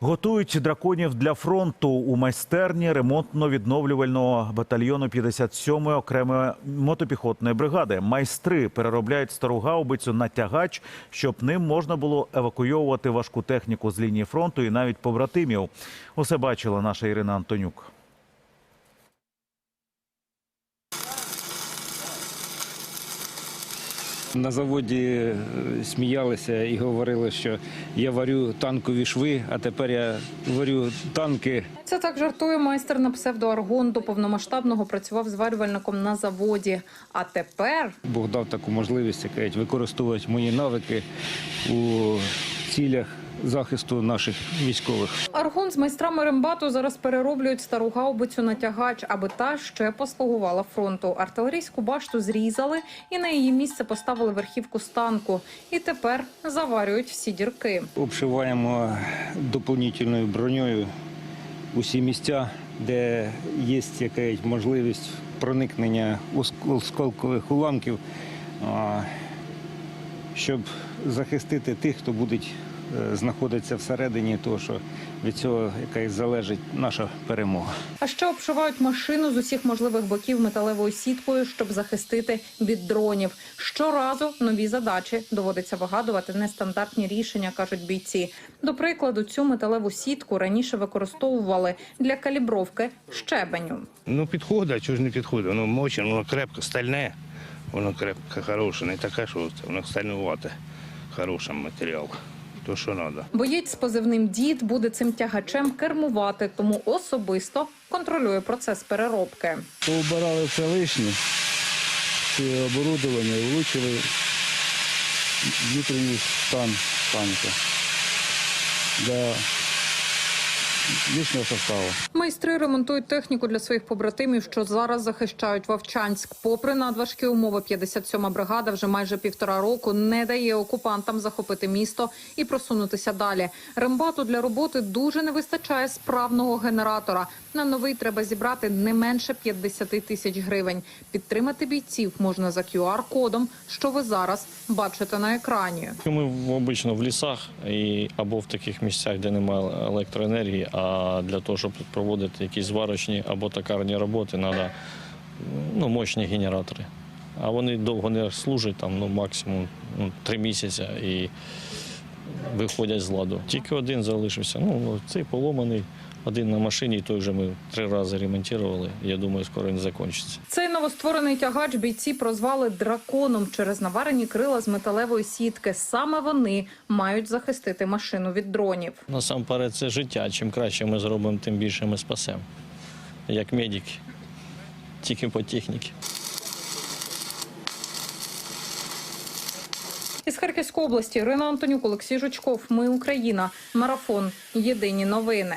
Готують драконів для фронту у майстерні ремонтно-відновлювального батальйону 57-ї окремої мотопіхотної бригади. Майстри переробляють стару гаубицю на тягач, щоб ним можна було евакуйовувати важку техніку з лінії фронту і навіть побратимів. Усе бачила наша Ірина Антонюк. На заводі е, сміялися і говорили, що я варю танкові шви, а тепер я варю танки. Це так жартує майстер на псевдоаргон. До повномасштабного працював зварювальником на заводі. А тепер Бог дав таку можливість як кажуть, використовувати мої навики у цілях захисту наших військових. аргон з майстрами рембату зараз перероблюють стару гаубицю на тягач, аби та ще послугувала фронту. Артилерійську башту зрізали і на її місце поставили верхівку з танку. І тепер заварюють всі дірки. Обшиваємо доповнительною броньою усі місця, де є якась можливість проникнення осколкових уламків, щоб захистити тих, хто будуть е, знаходитися всередині, того що від цього якась залежить наша перемога. А ще обшивають машину з усіх можливих боків металевою сіткою, щоб захистити від дронів. Щоразу нові задачі доводиться вигадувати нестандартні рішення, кажуть бійці. До прикладу, цю металеву сітку раніше використовували для калібровки щебеню. Ну, підходить, а чого ж не підходить? Воно мочне, воно крепко, стальне, воно крепко, хороше, не таке, що це, воно стальнувате, хороший матеріал. То що треба. Боєць з позивним дід буде цим тягачем кермувати, тому особисто контролює процес переробки. Поубирали все лишнє, все оборудовання, влучили внутрішній стан танка для лишнього составу. Майстри ремонтують техніку для своїх побратимів, що зараз захищають Вовчанськ. Попри надважкі умови, 57-ма бригада вже майже півтора року не дає окупантам захопити місто і просунутися далі. Рембату для роботи дуже не вистачає справного генератора. На новий треба зібрати не менше 50 тисяч гривень. Підтримати бійців можна за QR-кодом, що ви зараз бачите на екрані. Ми в- обично в лісах і, або в таких місцях, де немає електроенергії, а для того, щоб проводити якісь зварочні або токарні роботи, треба ну, мощні генератори. А вони довго не служать, там, ну, максимум ну, три місяці і виходять з ладу. Тільки один залишився. Ну, цей поломаний, один на машині, той вже ми три рази ремонтували. Я думаю, скоро він закінчиться. Цей новостворений тягач бійці прозвали драконом через наварені крила з металевої сітки. Саме вони мають захистити машину від дронів. Насамперед, це життя. Чим краще ми зробимо, тим більше ми спасемо. Як медики, тільки по техніці. Із Харківської області Ірина Антонюк, Олексій Жучков. Ми Україна. Марафон. Єдині новини.